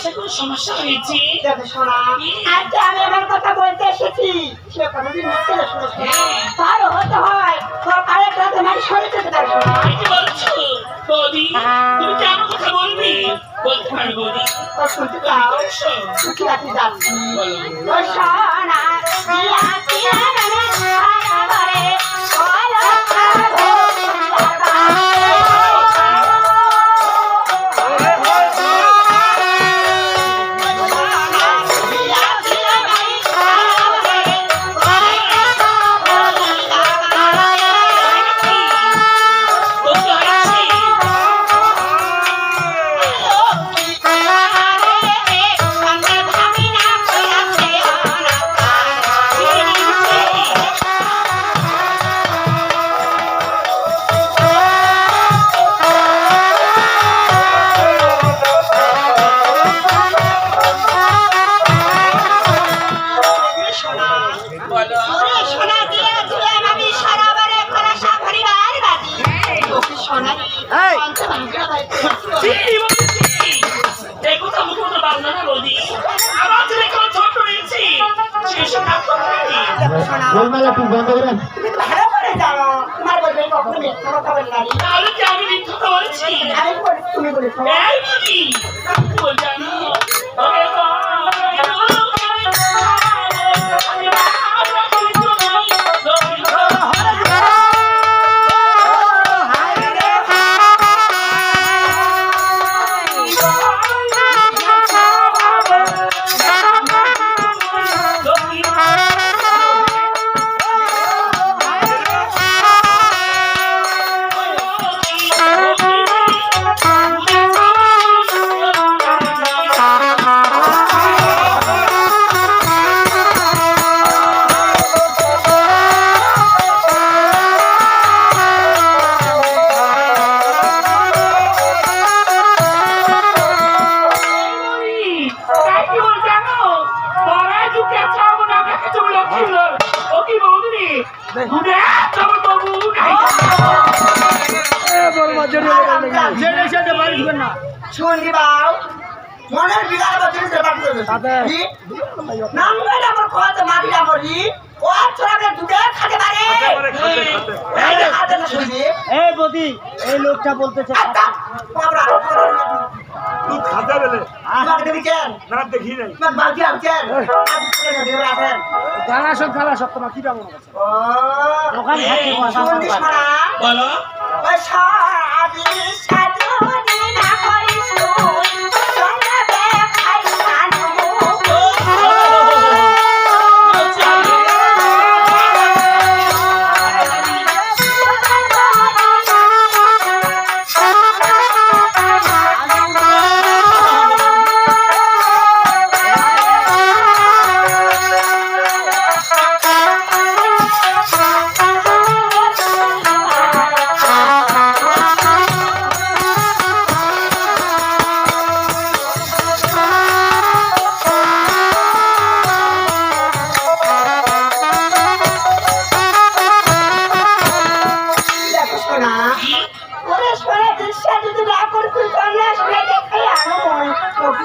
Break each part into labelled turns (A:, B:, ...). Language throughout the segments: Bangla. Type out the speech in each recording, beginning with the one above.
A: বাসায় কোনো সমস্যা হয়েছে?
B: আজকে আমি এমন কথা বলতে এসেছি। সে মিথ্যে না শোনো শোনা তারও হতে হয়। তোর আরেকটা তোমার শরীর থেকে তার শোনা
A: কি বলছো বৌদি তুমি কেমন কথা বলবি? বলতে পারবে বৌদি।
B: শুনতে চাও
A: বলছো।
B: কি রাখি যাচ্ছি। সোনা
C: গোলমাল তুমি বন্ধ করেন
B: ভালো করে জানো তোমার বলবে কখনো মিথ্যা কথা বলে না
A: তাহলে কি আমি মিথ্যা বলছি?
B: আমি বলি তুমি বলেছ।
A: এই বৌদি জানো?
B: শুনলি বাউ। মনের বিগার বছর সেবা করে কি নামবে না আমার কথা মাটি না মরি ও ছোড়াকে দুটো খাতে পারে? খাতে না শুনবি
C: এই বদি এই লোকটা বলতেছে
D: দুধ খাতে বেলে
B: তোমাকে দেবি কেন?
D: না দেখি নাই।
B: তোমার বালতি আছে কেন? আজ করে না দেবে আছেন
C: গালা সব গালা সব তোমার কি দোকান থাকতে পয়সা
B: শুনলি শোনা
A: বলো।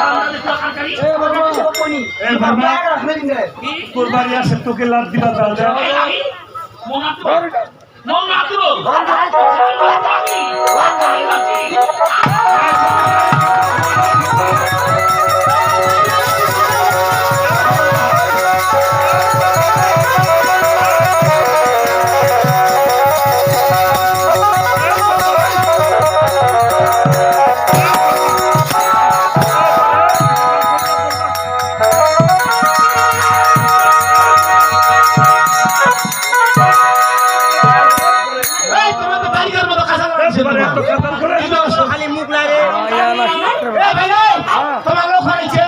C: কেন কেন
A: আজকাল ওরা বাঙালি ঝগড়া কেউ খালি মুখ লাগে তোমার লোক হারিয়েছে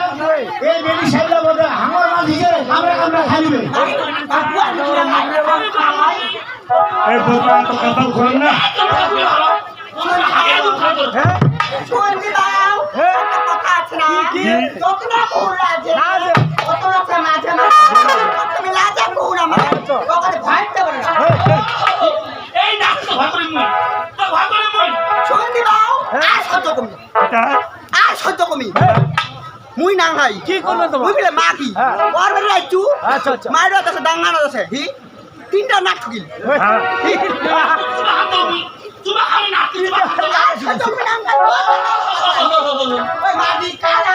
C: এই
A: বেলি সাইলা
D: বলে হাঙ্গর মাছ দিছে
C: আমরা আমরা খালিবে
D: এই বোকা তো কথা খোলেন না
B: মাঝে মাঝে নাই
C: কি করল তোমার?
B: বুঝলে মা কি?
C: হ্যাঁ।
B: ওর বাড়ি রাইচু
C: আচ্ছা আচ্ছা।
B: মায়ের আছে ডাঙ্গানো আছে হি? তিনটা নাক ঠুকিল
A: তোমাকে হ্যাঁ। আমি নাক ঠুকিল মাটি
D: কালা?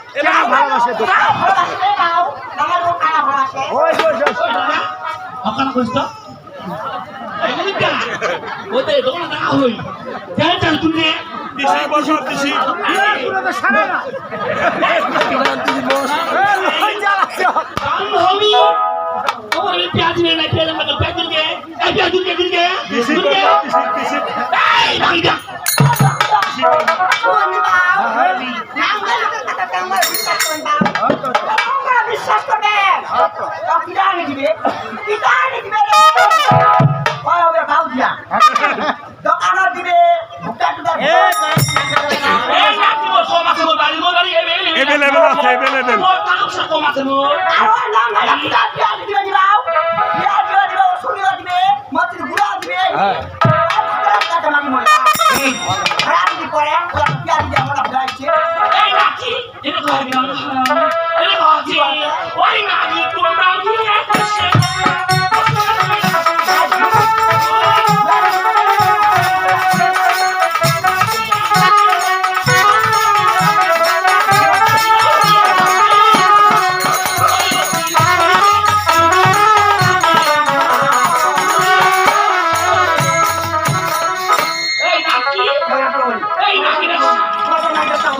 D: তা
A: ভালোবাসে
C: তো
A: আপনার কষ্ট ওদের দোকান না হই কেন চাল তুমি
D: দিশি বসো দিশি
C: সারা না
A: হবি और ये प्याज में ना प्याज मतलब प्याज गिर गया प्याज गिर
D: गया
A: गिर
D: गया गिर
A: गया ए
B: भाग जा পিটানি দিবে পিটানি দিবে হয় হবে বাউজিয়া দোকানত দিবে ভুক্তা টুকা
D: এভেলেবেল আছে
A: এভেলেবেল
B: আরও নাম ভাইয়া পিটা পিটানি দিবে দিবাও পিটা দিবে দিবে সুনিয়া দিবে মাটির গুড়া দিবে হ্যাঁ করে পিটা দিবে আমরা ভাইছে
A: এই নাকি এটা কই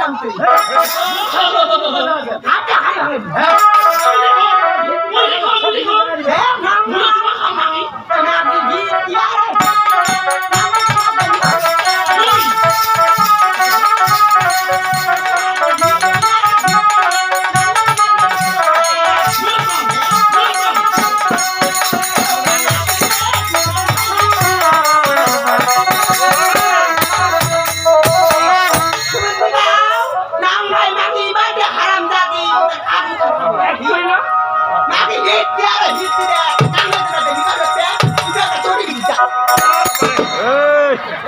A: নামতে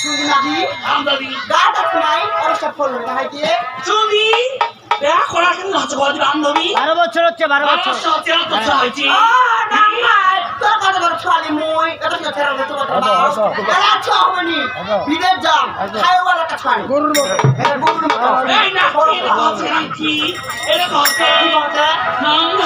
A: সুগনাবি আমদাবি গাটা তোমায় অরসব করল তাই
B: দিয়ে তুমি
C: দেখা
B: করার
A: জন্য লজ্জা করে দিবে আমদাবি
C: 12 বছর হচ্ছে
A: 12
C: বছর
A: 13
B: বছর হয়েছে তোর কথা বল ছালি মই এটা কি তেরো বছর কথা বল আরে ছ হবনি বিদের যাম খাইওয়ালা কা ছাড়ি
C: গরুর মতো
B: গরুর মতো
A: এই না কি এটা কথা
B: কি কথা
A: নন্দ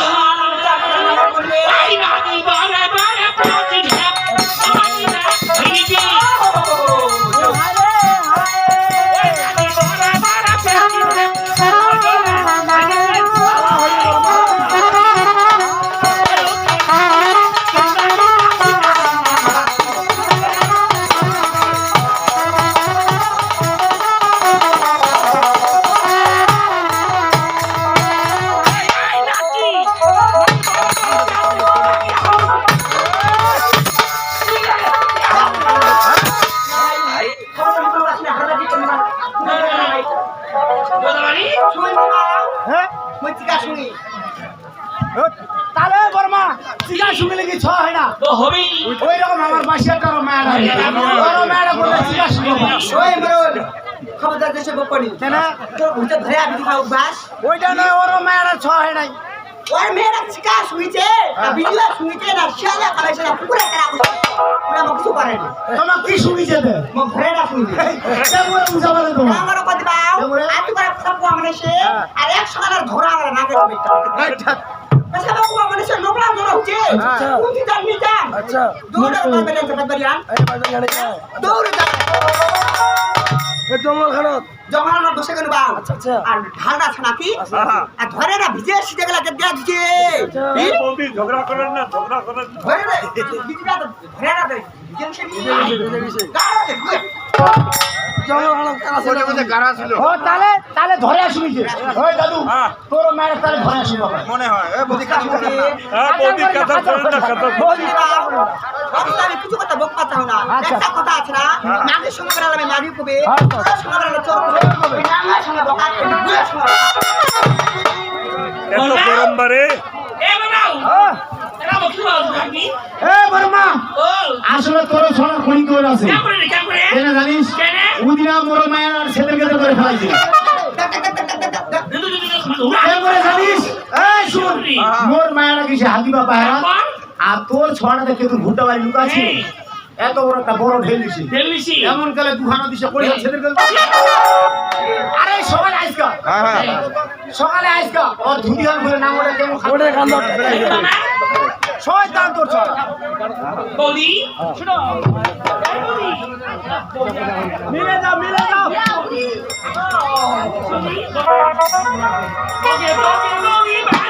C: ওই রকম আমার বাসিয়া কারও মেয়াটা কারও বললে চিকা শুনে
B: ওই মরল খবরদার দেশে বপনি
C: কেন?
B: তোর ভূতে ধরে আমি খাও বাস
C: ওইটা নয় ওরও মেয়াটা ছ হয় নাই।
B: ওই মেয়েরা চিকা শুইছে। না শুইছে না শিয়ালে খাইছে না পুরা খারাপ পুরা মুখ কিছু করে না।
C: তোমার কি শুনিছে দে
B: মুখ ধরে শুইছে। আমার আজ করে সব সে। আর এক আমার ধরা হচ্ছে কোনটি জান নি জান
C: আচ্ছা।
B: দৌড়ে মারবে না তো বাড়িয়ান দৌড়ে যা।
C: এ জঙ্গল খানত
B: জমানা না বসে গেল বাও
C: আচ্ছা।
B: আর ঢালটা আছে নাকি?
D: আহা।
B: আর ধরে না ভিজে সিটে গেলে দেয়া দিছে।
D: এই বৌদি ঝগড়া করেন না ঝগড়া করেন।
B: ধরে না ভিজে না ধরে না দে ভিজে সে গাড়া দে
C: জঙ্গল তাহলে তাহলে ধরে ওই দাদু। তোর তাহলে ধরে
E: মনে হয়।
B: কিছু কথা বক না।
C: আচ্ছা।
B: একটা কথা আছে না সঙ্গে বেড়ালে আমি কবে। সঙ্গে বেড়ালে কবে। নাঙ্গার সঙ্গে বকা
D: এত গরম বারে।
C: আসলে তোর সোনার খনি করে আছে। জানিস?
A: কেন?
C: উদিনা মোর মায়ের আর ছেলের কাছে করে ফেলাইছে কেন জানিস? এই শুন মোর মায়ের কিসে হাতি বাবা হ্যাঁ আর তোর ছড়া দেখে ভুট্টা বাড়ি লুকাছি এত বড় একটা বড় ঢেল দিছি এমন কালে দুখানা দিছে পড়ে ছেলের কাছে আরে সকালে আইসকা
E: হ্যাঁ হ্যাঁ।
C: সকালে আইসকা ও ধুতি হাল করে নাম ওটা কেমন ওটা কান্দ। শয়তান তোর ছড়া
A: বৌদি শুনো
C: মিলে যাও মিলে যাও
A: বলি বলি বৌদি